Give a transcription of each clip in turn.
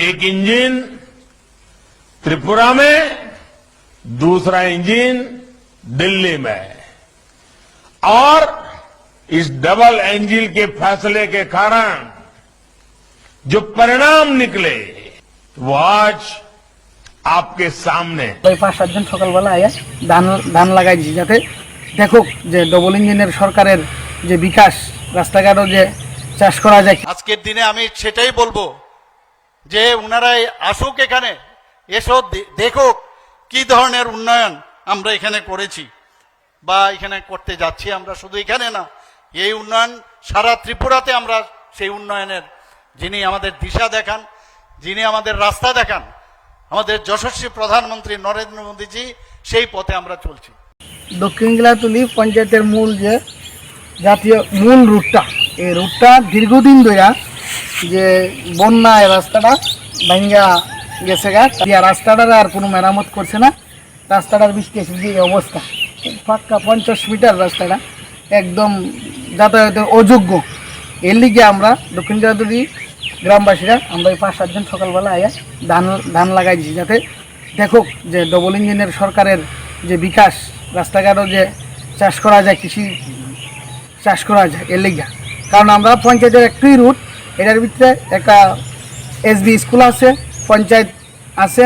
एक इंजन त्रिपुरा में दूसरा इंजन दिल्ली में और इस डबल इंजन के फैसले के कारण जो परिणाम निकले वो आज आपके सामने ওই পাঁচ সাতজন সকালবেলা আয়া ধান ধান লাগাই দিছি যাতে দেখুক যে ডবল ইঞ্জিনের সরকারের যে বিকাশ রাস্তাঘাটও যে চাষ করা যায় আজকের দিনে আমি সেটাই বলবো যে উনারাই আসুক এখানে, এসো দেখুক কি ধরনের উন্নয়ন আমরা এখানে করেছি বা এখানে করতে যাচ্ছি আমরা শুধু এখানে না, এই উন্নয়ন সারা ত্রিপুরাতে আমরা সেই উন্নয়নের, যিনি আমাদের দিশা দেখান, যিনি আমাদের রাস্তা দেখান, আমাদের যশস্বী প্রধানমন্ত্রী নরেন্দ্র মোদীজি, সেই পথে আমরা চলছি। দক্ষিণ গিলাতুলি পঞ্চায়েতের মূল যে জাতীয় মূল রুটটা, এই রুটটা দীর্ঘদিন ধরে যে বন্যায় রাস্তাটা ভাঙ্গা গেছে গা রাস্তাটার আর কোনো মেরামত করছে না। রাস্তাটার বৃষ্টি এসে যে অবস্থা। পাক্কা পঞ্চাশ মিটার রাস্তাটা, একদম যাতায়াতের অযোগ্য। এর লিগে আমরা দক্ষিণ গিলাতুলি গ্রামবাসীরা, আমরা এই পাঁচ সাতজন সকালবেলা আয়া ধান ধান লাগাইছি যাতে দেখুক যে ডবল ইঞ্জিনের সরকারের যে বিকাশ, রাস্তাঘাটও যে চাষ করা যায়, কৃষি চাষ করা যায়, এর লিগা। কারণ আমরা পঞ্চায়েতের একটাই রুট এটার ভিতরে একটা এসবি স্কুল আছে, পঞ্চায়েত আছে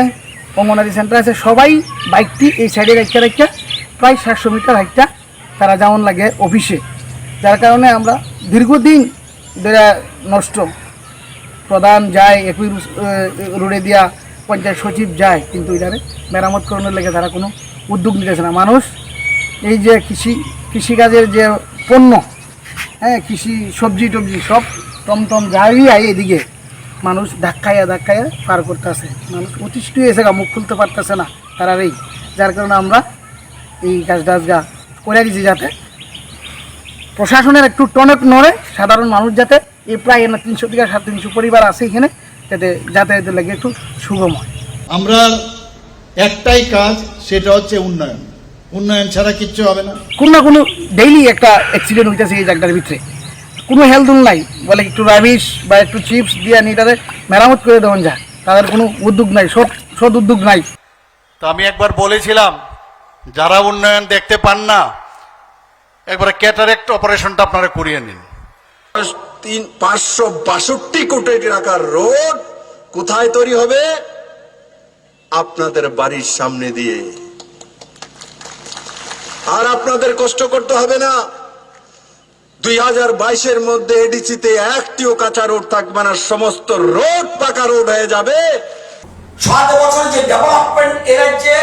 অঙ্গনারী সেন্টার আছে। সবাই বাইকটি এই সাইডে রেখে রেখে প্রায় সাতশো মিটার হাইটটা তারা যেমন লাগে অফিসে। যার কারণে আমরা দীর্ঘদিন ধরে নষ্ট। প্রধান যায়, একই রোডে দিয়া পঞ্চায়েত সচিব যায়, কিন্তু এটারে মেরামত করানোর লেগে তারা কোনো উদ্যোগ নিতেছে না। মানুষ এই যে কৃষি, কৃষিকাজের যে পণ্য হ্যাঁ কৃষি সবজি টবজি সব টমটম যাই আয় এদিকে। মানুষ ধাক্কাইয়া ধাক্কাইয়া পার করতেছে। মানুষ অতিষ্ঠ হয়েছে গা মুখ খুলতে পারতেছে না তারা এই যার কারণে আমরা এই গাছ টাছ গা করে দিছি যাতে প্রশাসনের একটু টনক নড়ে সাধারণ মানুষ যাতে এই প্রায় না তিনশো থেকে সাড়ে তিনশো পরিবার আছে এখানে যাতে যাতায়াতের লাগে একটু সুগম হয় আমরা একটাই কাজ সেটা হচ্ছে উন্নয়ন। উন্নয়ন ছাড়া কিচ্ছু হবে না। কোনো না কোনো ডেইলি একটা অ্যাক্সিডেন্ট হইতেছে এই জায়গাটার ভিতরে। কোনো হেলদুল নাই। বলে একটু রাবিশ বা একটু চিপস দিয়ে নিয়ে তাদের মেরামত করে দেওয়া যায় তাদের কোনো উদ্যোগ নাই সৎ সৎ উদ্যোগ নাই। তো আমি একবার বলেছিলাম যারা উন্নয়ন দেখতে পান না একবার ক্যাটারেক্ট অপারেশনটা আপনারা করিয়ে নিন। তিন পাঁচশো বাষট্টি কোটি টাকার রোড কোথায় তৈরি হবে? আপনাদের বাড়ির সামনে দিয়ে। আর আপনাদের কষ্ট করতে হবে না। দুই হাজার বাইশের মধ্যে এডিসিতে একটিও কাঁচা রোড থাকবে না সমস্ত রোড পাকা রোড হয়ে যাবে। সাত বছর যে ডেভেলপমেন্ট এ রাজ্যে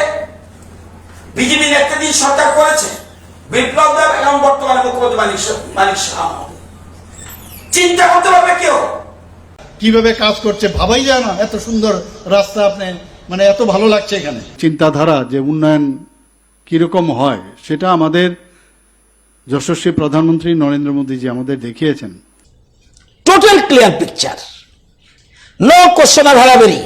বিজেপি নেতৃত্বাধীন সরকার করেছে বিপ্লব দেব এবং বর্তমানে মুখ্যমন্ত্রী মানিক মানিক শাহ। চিন্তা করতে পারবে কেউ। কীভাবে কাজ করছে ভাবাই যায় না এত সুন্দর রাস্তা আপনি মানে এত ভালো লাগছে এখানে। চিন্তাধারা যে উন্নয়ন কীরকম হয় সেটা আমাদের যশস্বী প্রধানমন্ত্রী নরেন্দ্র মোদী মোদীজি আমাদের দেখিয়েছেন। Total clear picture no question আর ভেরাভেরি